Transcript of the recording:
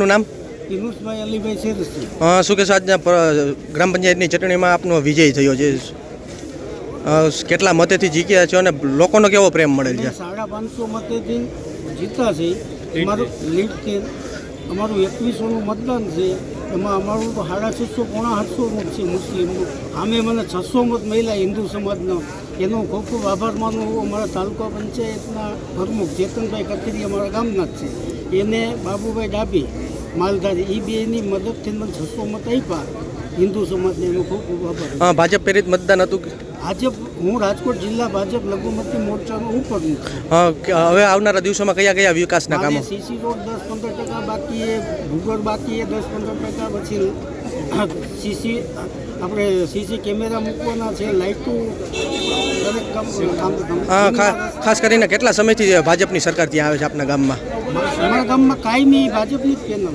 આપનું નામ? પિનુષભાઈ અલીભાઈ શેરસી શું કહેશો આજના ગ્રામ પંચાયતની ચૂંટણીમાં આપનો વિજય થયો છે? કેટલા મતેથી જીત્યા છો અને લોકોનો કેવો પ્રેમ મળેલ છે? સાડા પાંચસો મતેથી જીતા છે અમારું લીડથી અમારું એકવીસોનું મતદાન છે. એમાં અમારું તો સાડા છસો પોણા આઠસો મત છે મુસ્લિમનું. આમે મને છસો મત મળ્યા હિન્દુ સમાજનો. એનો ખૂબ ખૂબ આભાર માનું અમારા તાલુકા પંચાયતના પ્રમુખ ચેતનભાઈ કચેરી અમારા ગામના જ છે. એને બાબુભાઈ ડાબી માલધારી એ બેની મદદથી મને સસ્તો મત આપ્યા. હિન્દુ સમાજને એનો ખૂબ ખૂબ આભાર. ભાજપ પ્રેરિત મતદાન હતું ભાજપ હું રાજકોટ જિલ્લા ભાજપ લઘુમતી મોરચાનો ઉપર હવે આવનારા દિવસોમાં કયા કયા વિકાસના કામો? સીસી રોડ દસ પંદર ટકા બાકી એ ભૂગોળ બાકી એ દસ પંદર ટકા પછી સીસી આપણે સીસી કેમેરા મૂકવાના છે લાઇટું ખાસ કરીને કેટલા સમયથી ભાજપની સરકાર ત્યાં આવે છે આપના ગામમાં? અમારા ગામમાં કાયમી ભાજપની જ પેનલ